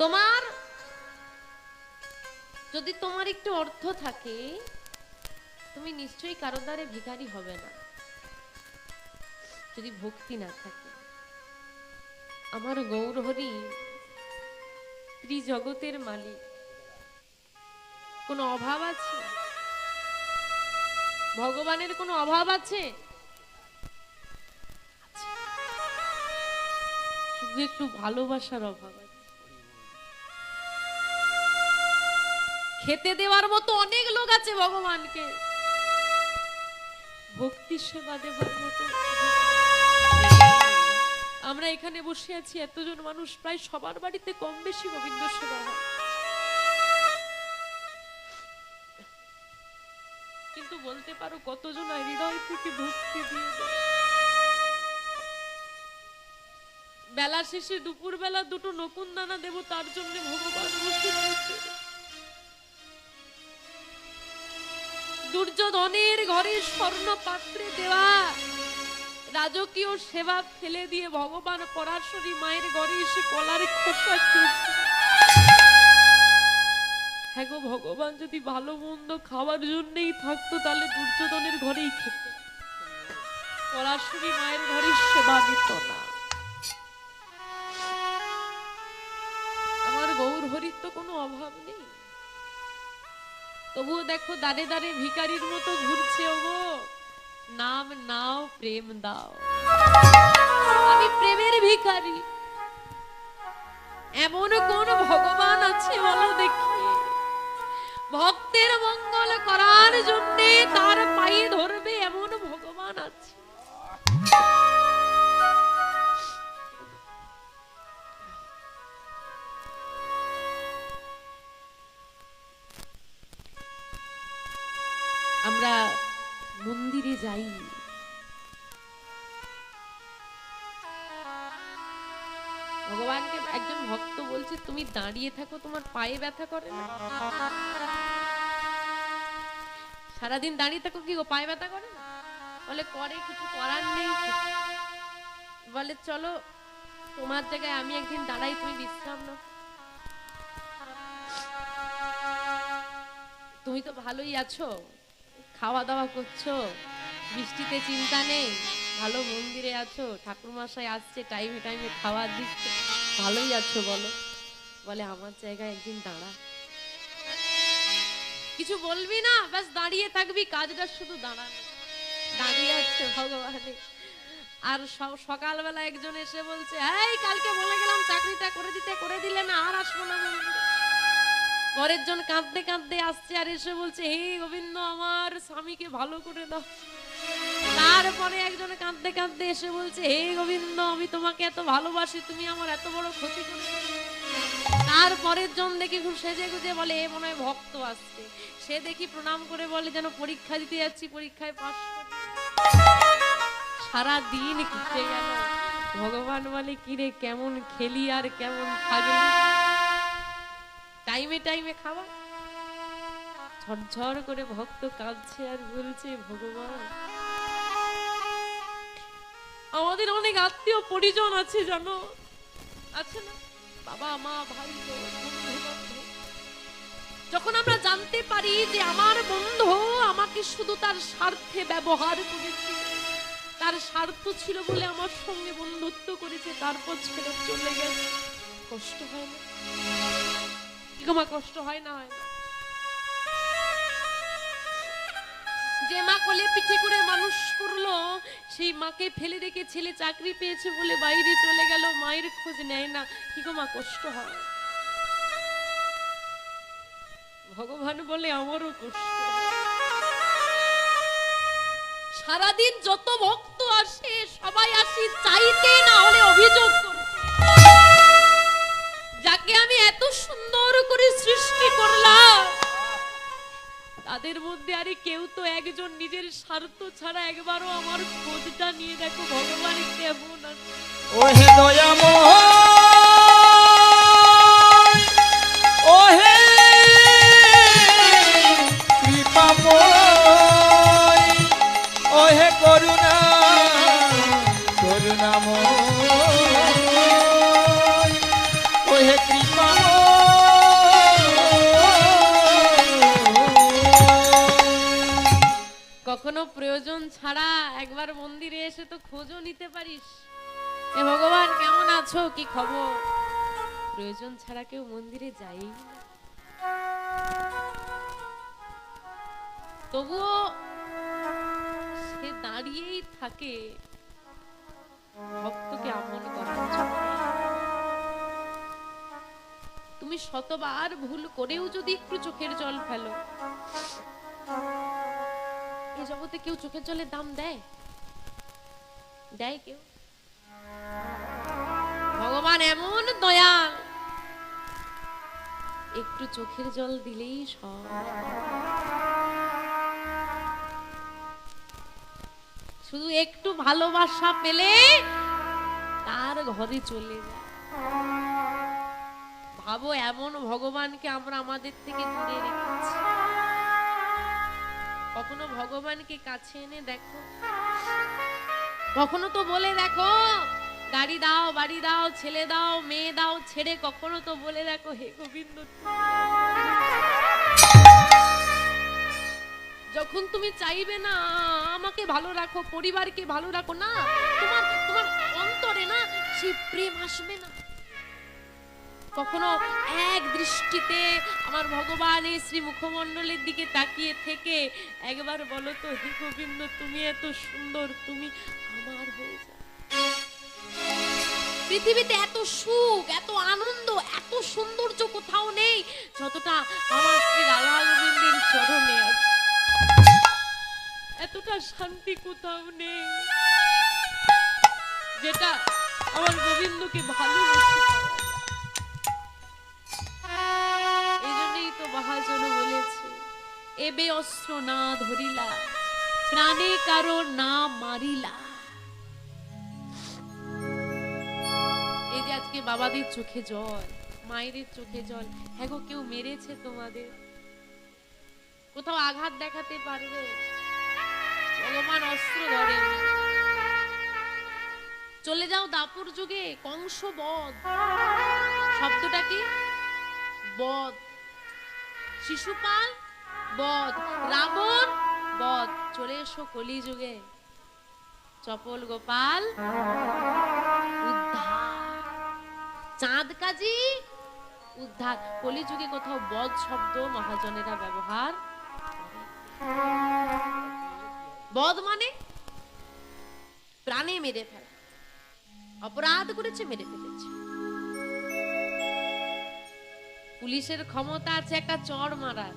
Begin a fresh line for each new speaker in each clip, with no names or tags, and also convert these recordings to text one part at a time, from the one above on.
তোমার, যদি তোমার একটু অর্থ থাকে, তুমি নিশ্চয়ই কারও দ্বারে ভিখারি হবে না। যদি ভক্তি না থাকে, আমার গৌরহরি ত্রিজগতের মালিক। কোনো অভাব আছে? ভগবানের কোনো অভাব আছে। শুধু একটু ভালোবাসার অভাব আছে। খেতে দেওয়ার মতো অনেক লোক আছে ভগবানকে। ভক্তি সেবা দেওয়ার মতো আমরা এখানে বসে আছি, এতজন মানুষ, প্রায় সবার বাড়িতে কম বেশি গোবিন্দ সেবা হয়। কিন্তু বলতে পারো কতজন হৃদয় থেকে ভক্তি দিয়ে দেয়? বেলা শেষে দুপুর বেলা দুটো নকুন দানা দেব তার জন্য ভগবান বসে দুর্যোধনের ঘরে স্বর্ণ পাত্রে দেওয়া। রাজকীয় সেবা ফেলে দিয়ে ভগবান পরাশরী মায়ের ঘরে এসে কলার খোসা খেয়েছে। হ্যাঁ গো ভগবান, যদি ভালো মন্দ খাওয়ার জন্যই থাকতো, তাহলে দুর্যোধনের ঘরেই খেত। পরাশরী মায়ের ঘরে সেবা নিত না। তবুও দেখো দাঁড়ে দাঁড়ে ভিকারির মতো ঘুরছে, ওগো। নাম নাও, প্রেম দাও। আমি প্রেমের ভিকারি এমন কোন ভগবান আছে বলো দেখি। ভক্তের মঙ্গল করার জন্যে তার পায়ে ধরবে। যাই। ভগবানকে একজন ভক্ত বলছে, তুমি দাঁড়িয়ে থাকো, তোমার পায়ে ব্যথা করে না? সারাদিন দাঁড়িয়ে থাকো কি গো পায়ে ব্যথা করে না? বলে, করে, কিছু করার নেই। বলে, চলো, তোমার জায়গায় আমি একদিন দাঁড়াই, তুমি বিশ্রাম নাও। তুমি তো ভালোই আছো, খাওয়া দাওয়া করছ। বৃষ্টিতে চিন্তা নেই। ভালো মন্দিরে আছো ঠাকুর মশাই আসছে, টাইমে টাইমে খাওয়া দিচ্ছে। ভালোই আছো বলো। বলে, আমার জায়গায় একদিন দাঁড়া। কিছু বলবি না? ব্যাস, দাঁড়িয়ে থাকবি, কাজটা শুধু দাঁড়ানো দাঁড়িয়ে আছে ভগবানে। আর সকালবেলা একজন এসে বলছে, এই, কালকে বলে গেলাম চাকরিটা করে দিতে, করে দিলে না আর আসব না পরের জন কাঁদতে কাঁদতে আসছে আর এসে বলছে, হে গোবিন্দ, আমার স্বামীকে ভালো করে দাও। তারপরে একজন কাঁদতে কাঁদতে এসে বলছে, হে গোবিন্দ, আমি তোমাকে এত ভালোবাসি, তুমি আমার এত বড় ক্ষতি করে তারপরের জন দেখি খুব সেজে গুজে বলে, এ মনে হয় ভক্ত আসছে। সে দেখি প্রণাম করে বলে, যেন পরীক্ষা দিতে যাচ্ছি, পরীক্ষায় পাস সারা দিন কেটে গেল। ভগবান বলে কিরে কেমন খেলি আর কেমন থাকলি টাইমে টাইমে খাওয়া ঝরঝর করে ভক্ত কাঁদছে আর বলছে, ভগবান আমাদের অনেক আত্মীয় পরিজন আছে, জানো? আছে না? বাবা, মা, ভাই। যখন আমরা জানতে পারি যে আমার বন্ধু আমাকে শুধু তার স্বার্থে ব্যবহার করেছে, তার স্বার্থ ছিল বলে আমার সঙ্গে বন্ধুত্ব করেছে, তারপর ছেড়ে চলে গেছে কষ্ট হয় না? কষ্ট হয় না হয় না? যে মা কোলে পিঠে করে মানুষ করল, সেই মাকে ফেলে রেখে ছেলে চাকরি পেয়েছে বলে বাইরে চলে গেল, মায়ের খোঁজ নেয় না। কি গো মা, কষ্ট হয়? ভগবান বলে আমারও কষ্ট। সারাদিন যত ভক্ত আসে, সবাই আসি চাইতে, না হলে অভিযোগ যাকে আমি এত সুন্দর করে সৃষ্টি করলাম তাদের মধ্যে আরে কেউ তো একজন নিজের স্বার্থ ছাড়া একবারও আমার খোঁজটা নিয়ে দেখো ভগবান কেমন আছে।
ওহে দয়া ওহে
প্রয়োজন ছাড়া একবার মন্দিরে এসে তো খোঁজও নিতে পারিস। এ ভগবান, কেমন আছো? কি খবর? প্রয়োজন ছাড়া কেউ মন্দিরে যাই তবুও সে দাঁড়িয়েই থাকে। ভক্তকে আপন করার তুমি শতবার ভুল করেও যদি একটু চোখের জল ফেলো এই জগতে কেউ চোখের জলের দাম দেয়? দেয় কেউ? ভগবান এমন দয়াল। একটু চোখের জল দিলেই সব। শুধু একটু ভালোবাসা পেলে তার ঘরে চলে যায়। ভাবো এমন ভগবানকে আমরা আমাদের থেকে দূরে রেখেছি কখনো ভগবানকে কাছে এনে দেখো? কখনো তো বলে দেখো, গাড়ি দাও, বাড়ি দাও, ছেলে দাও, মেয়ে দাও, ছেড়ে কখনো তো বলে দেখো, হে গোবিন্দ। যখন তুমি চাইবে না, আমাকে ভালো রাখো, পরিবারকে ভালো রাখো, না, তোমার তোমার অন্তরে না সেই প্রেম আসবে না। কখনো এক দৃষ্টিতে আমার ভগবানের শ্রী মুখমণ্ডলের দিকে তাকিয়ে থেকে একবার বলো তো, হে গোবিন্দ, তুমি এত সুন্দর, তুমি আমার হয়ে যাও। পৃথিবীতে এত সুখ, এত আনন্দ, এত সৌন্দর্য কোথাও নেই, যতটা আমার শ্রী রাধা গোবিন্দের চরণে আছে। এতটা শান্তি কোথাও নেই, যেটা আমার গোবিন্দকে ভালোবেসে মহাজন বলেছে, এবে অস্ত্র না ধরিলা, প্রাণে কারও না মারিলা। আজকে বাবাদের চোখে জল, মায়েদের চোখে জল হ্যাঁ কেউ মেরেছে তোমাদের? কোথাও আঘাত দেখাতে পারবে? ভগবান অস্ত্র ধরেন চলে যাও দাপুর যুগে, কংস বধ। শব্দটা কি? বধ। শিশুপাল, বধ। রাবণ, বধ। চলে এসো কলি যুগে চপল গোপাল চাঁদ কাজী, উদ্ধার। কলি যুগে কোথাও বধ শব্দ মহাজনেরা ব্যবহার বধ মানে? প্রাণে মেরে ফেলা। অপরাধ করেছে, মেরে ফেলেছে। পুলিশের ক্ষমতা আছে একটা চর মারার।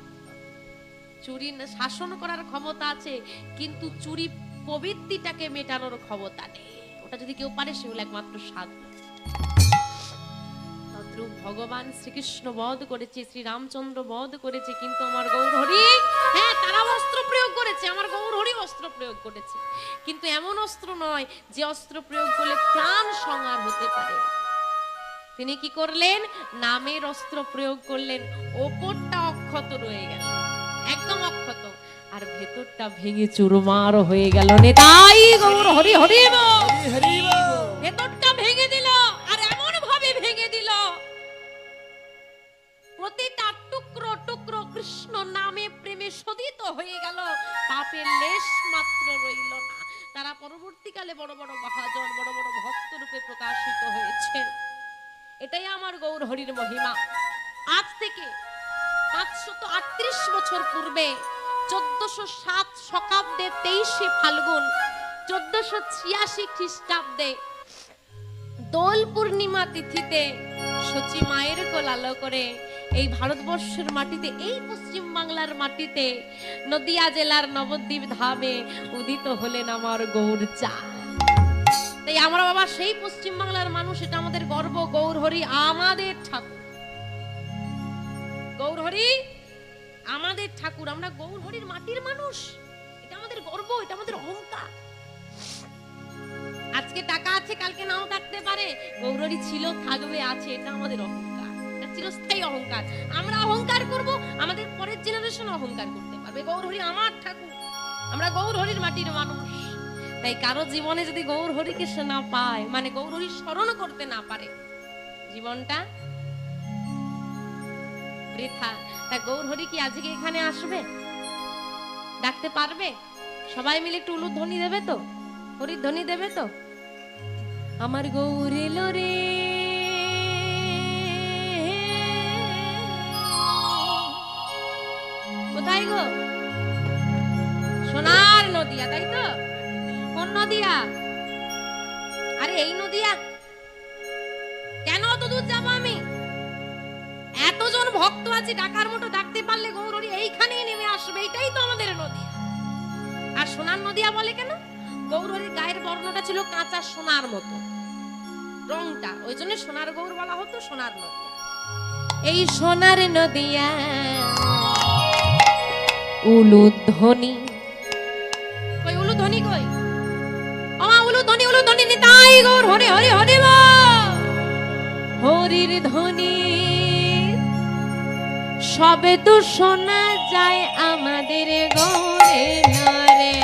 চুরি শাসন করার ক্ষমতা আছে, কিন্তু চুরি প্রবৃত্তিটাকে মেটানোর ক্ষমতা নেই। ওটা যদি কেউ পারে, সে হলো একমাত্র সাধু। ভগবান শ্রীকৃষ্ণ বধ করেছে শ্রী রামচন্দ্র বধ করেছে, কিন্তু আমার গৌরহরি হ্যাঁ তারা অস্ত্র প্রয়োগ করেছে, আমার গৌরহরি অস্ত্র প্রয়োগ করেছে। কিন্তু এমন অস্ত্র নয় যে অস্ত্র প্রয়োগ করলে প্রাণ সংহার হতে পারে। তিনি কি করলেন? নামের অস্ত্র প্রয়োগ করলেন। ওপরটা অক্ষত রয়ে গেল। একদম অক্ষত। আর ভেতরটা ভেঙে চুরমার হয়ে গেল। নেতাই গৌর হরি হরি। ভেতরটা ভেঙে দিল আর এমন ভাবে ভেঙে দিল। প্রতিটা টুকরো টুকরো কৃষ্ণ নামে প্রেমে শোধিত হয়ে গেল। পাপের লেশ মাত্র রইল না। তারা পরবর্তীকালে বড় বড় মহাজন বড় বড় ভক্ত রূপে প্রকাশিত হয়েছেন। এটাই আমার গৌর হরির মহিমা। আজ থেকে পাঁচশত আটত্রিশ বছর পূর্বে চোদ্দশো সাত শতাব্দে তেইশে ফাল্গুন, চোদ্দশো ছিয়াশি খ্রিস্টাব্দে দোল পূর্ণিমা তিথিতে সচি মায়ের কোল আলো করে এই ভারতবর্ষের মাটিতে, এই পশ্চিম বাংলার মাটিতে নদিয়া জেলার নবদ্বীপ ধামে উদিত হলেন আমার গৌর চা। তাই আমরা বাবা সেই পশ্চিম বাংলার মানুষ, এটা আমাদের গর্ব। গৌর হরি আমাদের ঠাকুর। গৌর হরি আমাদের ঠাকুর। আমরা গৌরহরির মাটির মানুষ। এটা আমাদের গর্ব, এটা আমাদের অহংকার। আজকে টাকা আছে, কালকে নাও থাকতে পারে। গৌরহরি ছিল, থাকবে, আছে, এটা আমাদের অহংকার। এটা চিরস্থায়ী অহংকার। আমরা অহংকার করব, আমাদের পরের জেনারেশন অহংকার করতে পারবে। গৌরহরি আমার ঠাকুর। আমরা গৌরহরির মাটির মানুষ। তাই কারও জীবনে যদি গৌর সে না পায় মানে গৌর হরি স্মরণ করতে না পারে, জীবনটা বৃথা। তা গৌর হরি কি আজকে এখানে আসবে? ডাকতে পারবে? সবাই মিলে একটু উলুর ধ্বনি দেবে তো? হরির ধ্বনি দেবে তো? আমার গৌর এলো রে। কোথায় গো? সোনার নদিয়া, তাই তো? কোন নদিয়া? আরে, এই নদিয়া? কেন অত দূর যাব আমি? এতজন ভক্ত আছে, ডাকার মতো ডাকতে পারলে গৌরী এইখানেই নেমে আসবে এইটাই তো আমাদের নদিয়া। আর সোনার নদিয়া বলে কেন? গৌরীর গায়ের বর্ণটা ছিল কাঁচা সোনার মতো। রংটা, ওই জন্য সোনার গৌর বলা হতো সোনার নদিয়া। এই সোনার নদিয়া, উলুধ্বনি উলুধ্বনি গৌর হরে হরে হরে হরির ধ্বনি। সবে তো শোনা যায় আমাদের গৌরে নরে।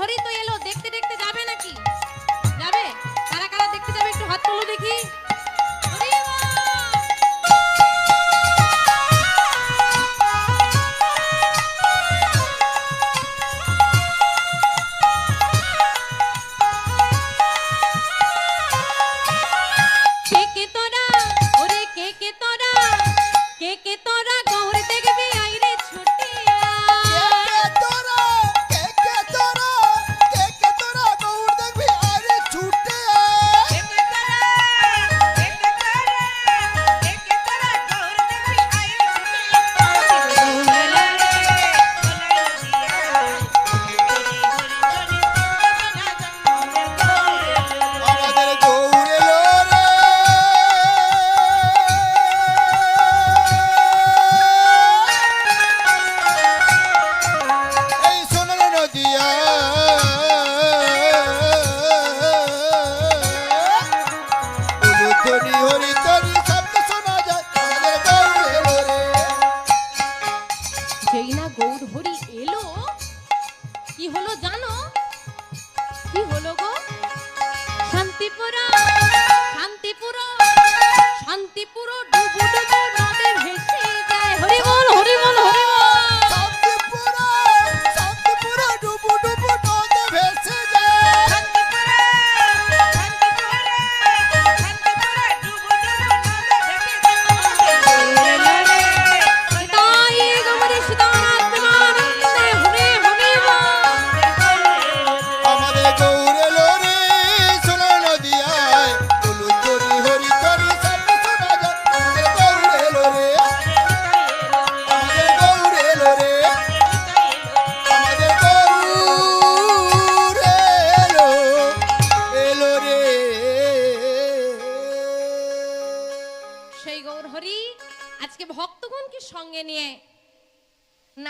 তা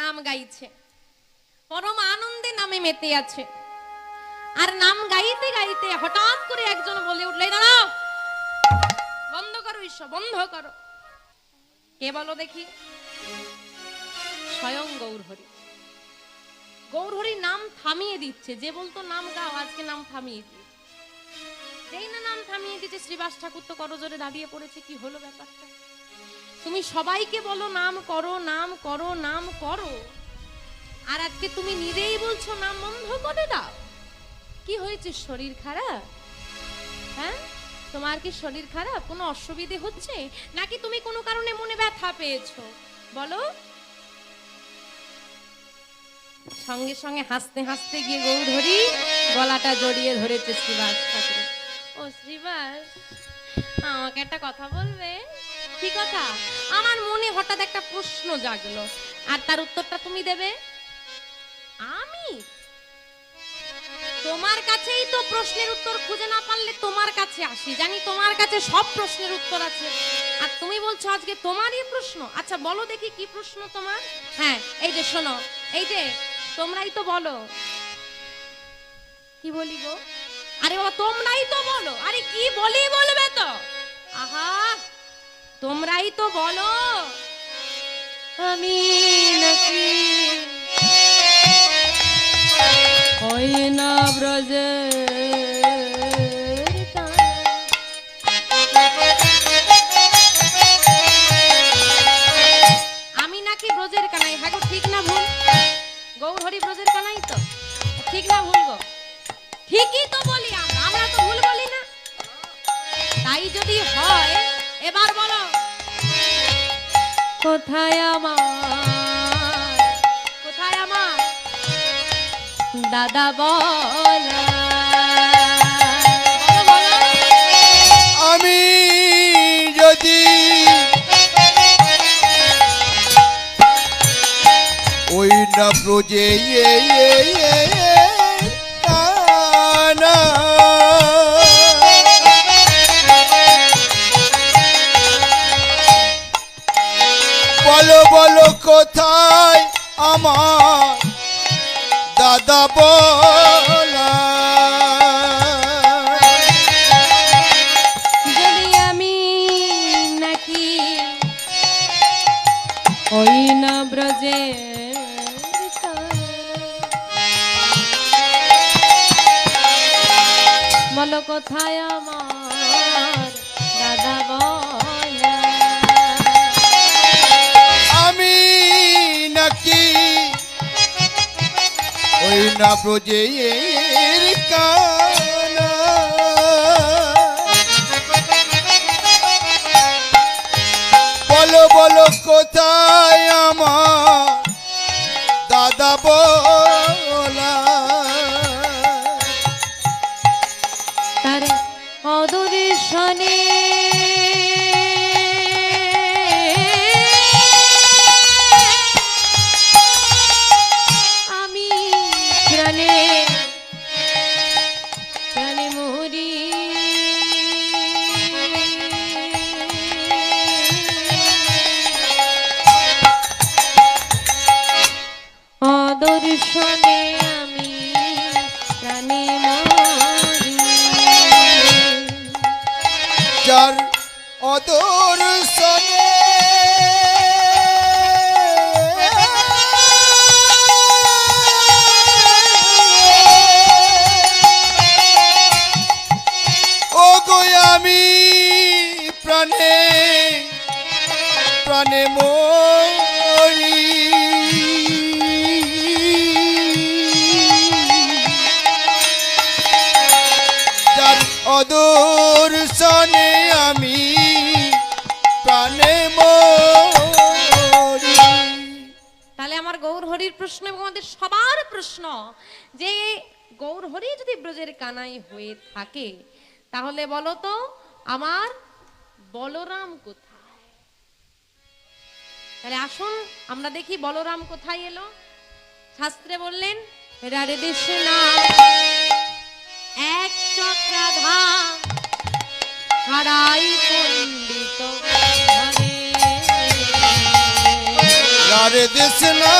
নাম গাইছে। পরম আনন্দে নামে মেতে আছে। আর নাম গাইতে গাইতে হঠাৎ করে একজন বলে উঠলে দাঁড়াও। বন্ধ করো ঈশ্বর, বন্ধ করো। কে বলো দেখি? স্বয়ং গৌরহরি। গৌরহরি নাম থামিয়ে দিচ্ছে। যে বলতো, নাম গাও, আজকে নাম থামিয়ে দিচ্ছে যেই না নাম থামিয়ে দিচ্ছে শ্রীবাস ঠাকুর তো করজোরে দাঁড়িয়ে পড়েছে, কি হলো ব্যাপারটা? তুমি সবাইকে বলো নাম করো নাম করো নাম করো। আর আজকে তুমি নিজেই বলছো নাম বন্ধ করে দাও। কি হয়েছে, শরীর খারাপ? হ্যাঁ? তোমার কি শরীর খারাপ? কোনো অসুবিধে হচ্ছে? নাকি তুমি কোনো কারণে মনে ব্যথা পেয়েছ? বলো। সঙ্গে সঙ্গে হাসতে হাসতে গিয়ে গৌর ধরি গলাটা জড়িয়ে ধরেছে শ্রীবাস ও শ্রীবাস, আমাকে একটা কথা বলবে? কি কথা আমার মনে হঠাৎ একটা প্রশ্ন জাগলো। আর তার উত্তরটা তুমি দেবে? আমি? তোমার কাছেই তো প্রশ্নের উত্তর খুঁজে না পারলে তোমার কাছে আসি। জানি তোমার কাছে সব প্রশ্নের উত্তর আছে। আর তুমি বলছো আজকে তোমারই প্রশ্ন। আচ্ছা বলো দেখি কি প্রশ্ন তোমার? হ্যাঁ এই যে শোনো, এই যে তোমরাই তো বলো। কি বলি গো? আরে বাবা, তোমরাই তো বলো। আরে কি বলি বলবে তো? আহা! তোমরাই তো বলো। আমি নাকি হয় না ব্রজে আমি নাকি ব্রজের কানাই? হ্যাঁ ঠিক না ভুল। গৌর হরি ব্রজের কানাই তো? ঠিক না ভুল গো? ঠিকই তো বলি আমরা তো ভুল বলি না। তাই যদি হয় এবার বলো। কোথায় আমার? কোথায় আমার? দাদা বল।
আমি যদি ওই না প্রজে আমার দাদা বলা
ওই প্রজে বলো বলো
কোথায় আমার দাদা বলা
প্রশ্ন এবং আমাদের সবার প্রশ্ন যে গৌর হরি যদি ব্রজের কানাই হয়ে থাকে, তাহলে বলতো আমার বলরাম কোথায়? আসুন, আমরা দেখি বলরাম কোথায় এলো। শাস্ত্রে বললেন রারে বিষ্ণা এক চক্রাধা হারাই পণ্ডিত
রারে বিষ্ণা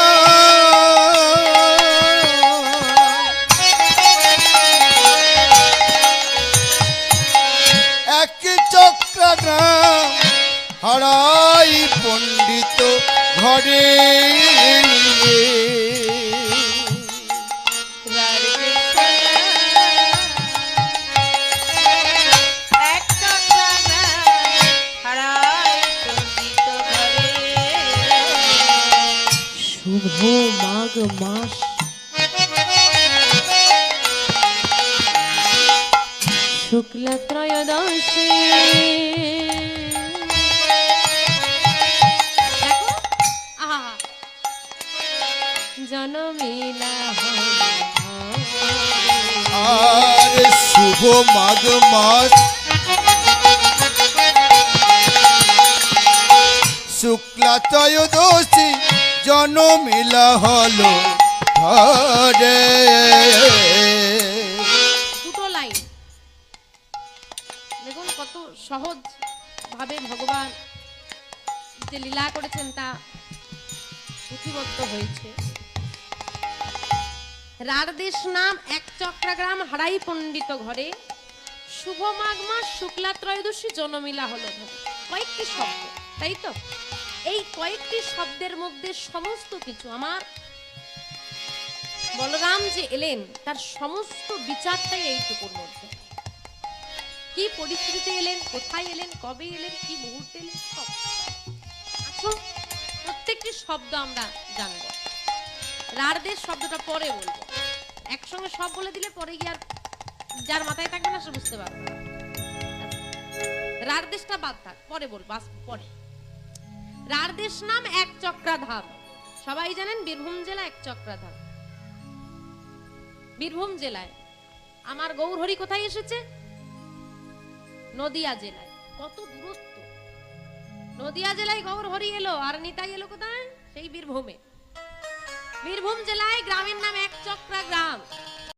হারাই পণ্ডিত ঘরে
শুভ মাঘ মাস শুক্লা ত্রয়োদশী জনমিলা
আর শুভ মাঘ শুক্লা ত্রয়োদশী জনমিলা হলো ঘরে
ভাবে ভগবান যে লীলা করেছেন তা পুঁথিবদ্ধ হয়েছে। রারদেশ নাম এক চক্রাগ্রাম হারাই পণ্ডিত ঘরে। শুভ মাঘ মাস শুক্লা ত্রয়োদশী জনমিলা হলো কয়েকটি শব্দ, তাই তো? এই কয়েকটি শব্দের মধ্যে সমস্ত কিছু আমার। বলরাম যে এলেন, তার সমস্ত বিচারটাই এইটুকুর মধ্যে। কি পরিস্থিতিতে এলেন, কোথায় এলেন, কবে এলেন, কি মুহূর্তে এলেন, সব। আসুন, প্রত্যেকটি শব্দ আমরা জানব। রারদের শব্দটা পরে বলব। একসঙ্গে সব বলে দিলে পরে গিয়ে আর যার মাথায় থাকবে না সে বুঝতে পারবে রারদেশটা বাদ থাক, পরে বলব পরে। রারদেশ নাম এক চক্রাধাম। সবাই জানেন বীরভূম জেলা এক চক্রাধাম। বীরভূম জেলায় আমার গৌরহরি কোথায় এসেছে? নদিয়া জেলায়। কত দূরত্ব। নদিয়া জেলায় গৌরহরি এলো, আর নিতাই এলো কোথায়? সেই বীরভূমে। বীরভূম জেলায় গ্রামের নাম এক চক্রা গ্রাম।